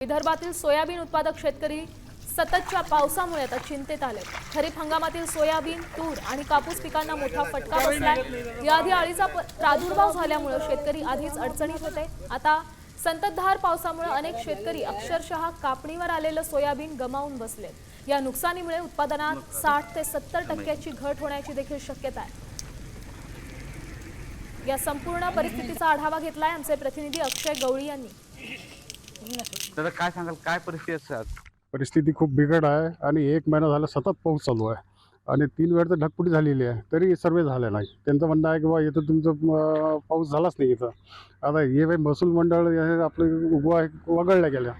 विदर्भातील सोयाबीन उत्पादक शेतकरी सततच्या पावसामुळे आता चिंतेत आले. खरीप हंगामातील सोयाबीन तूर आणि कापूस पिकांना मोठा फटका बसलाय. याआधी अळीचा प्रादुर्भाव झाल्यामुळे शेतकरी आधीच अडचणीत होते. आता संततधार पावसामुळे अनेक शेतकरी अक्षरशः कापणीवर आलेलं सोयाबीन गमावून बसलेत. या नुकसानीमुळे उत्पादनात साठ ते सत्तर टक्क्याची घट होण्याची देखील शक्यता आहे. या संपूर्ण परिस्थितीचा आढावा घेतलाय आमचे प्रतिनिधी अक्षय गवळी यांनी. दादा काय सांगाल? काय परिस्थिती आहे आज? परिस्थिती खूप बिकट आहे आणि एक महिना झाला सतत पाऊस चालू आहे. आणि तीन वेळ तर ढगपुटी झालेली आहे तरी सर्वे झाले नाही. त्यांचं म्हणणं आहे की बा इथं तुमचं अं, पाऊस झालाच नाही इथं. आता हे काही महसूल मंडळ हे आपलं उभं आहे वगळल्या गेल्या.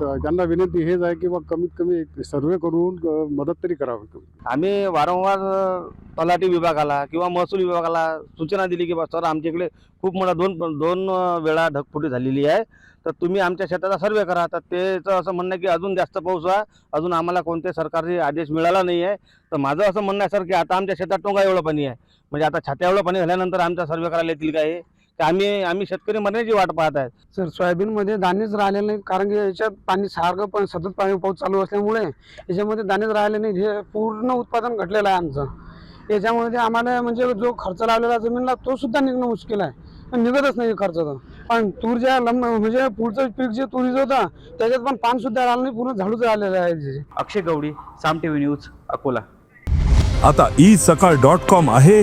तर त्यांना विनंती हेच आहे की बा कमीत कमी सर्वे करून मदत तरी करावी. आम्ही वारंवार तलाठी विभागाला किंवा महसूल विभागाला सूचना दिली की बा सर आमच्या इकडे खूप मोठा दोन दोन वेळा ढगफुटी झालेली आहे. तर तुम्ही आमच्या शेताचा सर्वे करा. तर त्याचं असं म्हणणं आहे की अजून जास्त पाऊस व्हा. अजून आम्हाला कोणते सरकारी आदेश मिळाला नाही आहे. तर माझं असं म्हणणं आहे सर की आता आमच्या शेतात टोंगा एवढं पाणी आहे. म्हणजे आता छात्या एवढं पाणी झाल्यानंतर आमचा सर्वे करायला येतील काय आम्ही आम्ही शेतकरी मरण्याची वाट पाहत आहेत. सर सोयाबीनमध्ये दाणेच राहिले नाही कारण की याच्यात पाणी सारखं पण सतत पाणी पाऊस चालू असल्यामुळे याच्यामध्ये दाणेच राहिले नाही हे पूर्ण उत्पादन घटलेलं आहे आमचं. याच्यामध्ये आम्हाला म्हणजे जो खर्च लावलेला जमीनला तो सुद्धा निघणं मुश्किल आहे. पण निघतच नाही खर्च तर. पण तूर ज्या लंब म्हणजे पुढचं पीक जे तुरीचं होतं त्याच्यात पण पान सुद्धा राहिलं नाही पूर्ण झाडूच राहिलेलं आहे. Akshay Gawdi Saam T V news Akola. आता ई सकाळ डॉट कॉम आहे.